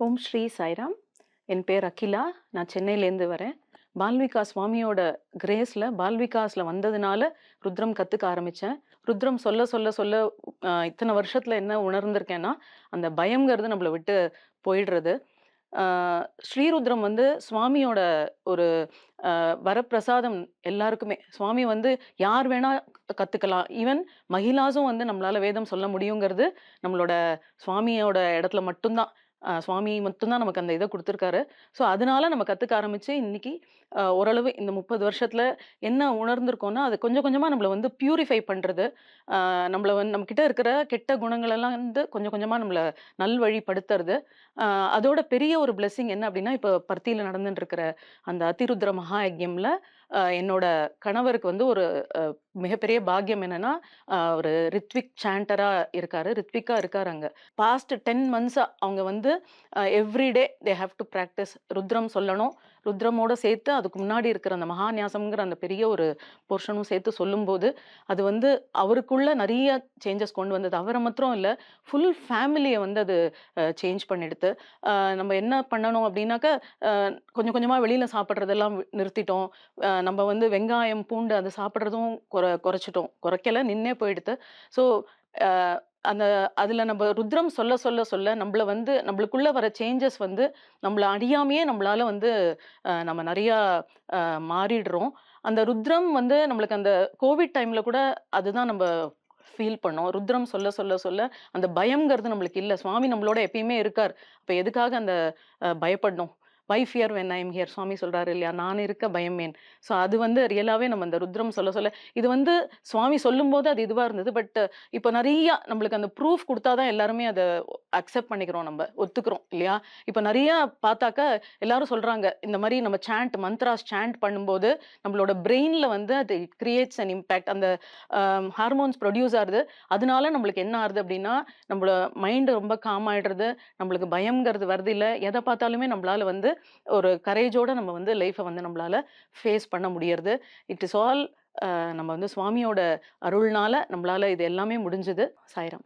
ஓம் ஸ்ரீ சாய்ராம். என் பேர் அகிலா. நான் சென்னையிலேருந்து வரேன். பால்விகா சுவாமியோட கிரேஸில் பால்விகாஸில் வந்ததுனால ருத்ரம் கற்றுக்க ஆரம்பித்தேன் ருத்ரம் சொல்ல சொல்ல சொல்ல இத்தனை வருஷத்தில் என்ன உணர்ந்திருக்கேன்னா அந்த பயங்கிறது நம்மளை விட்டு போயிடுறது. ஸ்ரீருத்ரம் வந்து சுவாமியோட ஒரு வரப்பிரசாதம் எல்லாருக்குமே. சுவாமி வந்து யார் வேணால் கற்றுக்கலாம் ஈவன் மகிழாஸும் வந்து நம்மளால் வேதம் சொல்ல முடியுங்கிறது நம்மளோட சுவாமியோட இடத்துல மட்டும்தான். சுவாமி மட்டும்தான் நமக்கு அந்த இதை கொடுத்துருக்காரு. ஸோ அதனால நம்ம கற்றுக்க ஆரம்பித்து இன்னைக்கு ஓரளவு இந்த முப்பது வருஷத்தில் என்ன உணர்ந்திருக்கோம்னா அது கொஞ்சம் கொஞ்சமாக நம்மளை வந்து பியூரிஃபை பண்ணுறது நம்மளை வந்து நம்மக்கிட்ட இருக்கிற கெட்ட குணங்களெல்லாம் வந்து கொஞ்சம் கொஞ்சமாக நம்மளை நல்வழிப்படுத்துறது. அதோட பெரிய ஒரு blessing என்ன அப்படின்னா இப்போ பருத்தியில் நடந்துட்டு இருக்கிற அந்த அதிருத்ர மகா என்னோட கணவருக்கு வந்து ஒரு மிகப்பெரிய பாக்கியம் என்னன்னா ஒரு ரித்விக் சாண்டரா இருக்காரு. ரித்விக்கா இருக்காரு அங்க. பாஸ்ட் டென் மந்த்ஸா அவங்க வந்து everyday they have to practice Rudram சொல்லணும். ருத்ரமோட சேர்த்து அதுக்கு முன்னாடி இருக்கிற அந்த மகாநியாசம்ங்கிற அந்த பெரிய ஒரு போர்ஷனும் சேர்த்து சொல்லும்போது அது வந்து அவருக்குள்ள நிறைய சேஞ்சஸ் கொண்டு வந்தது. அவரை மாத்திரம் இல்லை ஃபுல் ஃபேமிலியை வந்து அது சேஞ்ச் பண்ணிடுது நம்ம என்ன பண்ணணும் அப்படின்னாக்கா கொஞ்சம் கொஞ்சமாக வெளியில் சாப்பிட்றதெல்லாம் நிறுத்திட்டோம். நம்ம வந்து வெங்காயம் பூண்டு அதை சாப்பிட்றதும் குறை குறைச்சிட்டோம். குறைக்கல நின்னே போயிடுது. ஸோ அந்த அதில் நம்ம ருத்ரம் சொல்ல சொல்ல சொல்ல நம்மள வந்து நம்மளுக்குள்ள வர சேஞ்சஸ் வந்து நம்மள அறியாமையே நம்மளால் வந்து நம்ம நிறையா மாறிடுறோம். அந்த ருத்ரம் வந்து நம்மளுக்கு அந்த கோவிட் டைமில் கூட அதுதான் நம்ம ஃபீல் பண்ணோம். ருத்ரம் சொல்ல சொல்ல சொல்ல அந்த பயம்ங்கிறது நம்மளுக்கு இல்லை. சுவாமி நம்மளோட எப்பயுமே இருக்கார். அப்போ எதுக்காக அந்த பயப்படணும்? Why fear when I'm here Swami சொல்கிறாரு இல்லையா? நான் இருக்க பயமேன் ஸோ அது வந்து ரியலாகவே நம்ம அந்த ருத்ரம் சொல்ல சொல்ல இது வந்து சுவாமி சொல்லும்போது அது இதுவாக இருந்தது. பட் இப்போ நிறைய நம்மளுக்கு அந்த ப்ரூஃப் கொடுத்தா தான் எல்லாருமே அதை அக்செப்ட் பண்ணிக்கிறோம் நம்ம ஒத்துக்கிறோம் இல்லையா? இப்போ நிறைய பார்த்தாக்கா எல்லாரும் சொல்கிறாங்க இந்த மாதிரி நம்ம சாண்ட் மந்த்ராஸ் சாண்ட் பண்ணும்போது நம்மளோட பிரெயினில் வந்து அது கிரியேட்ஸ் அண்ட் இம்பேக்ட் அந்த ஹார்மோன்ஸ் ப்ரொடியூஸ் ஆகுது. அதனால நம்மளுக்கு என்ன ஆகுது அப்படின்னா நம்மளோட மைண்டு ரொம்ப காம் ஆகிடுறது நம்மளுக்கு பயங்கிறது வருது இல்லை. எதை பார்த்தாலுமே நம்மளால வந்து ஒரு கரேஜோடு நம்ம வந்து லைஃப்பை வந்து நம்மளால ஃபேஸ் பண்ண முடியறது. இட் இஸ் ஆல் நம்ம வந்து சுவாமியோட அருள்னால நம்மளால் இது எல்லாமே முடிஞ்சுது. சாய்ராம்.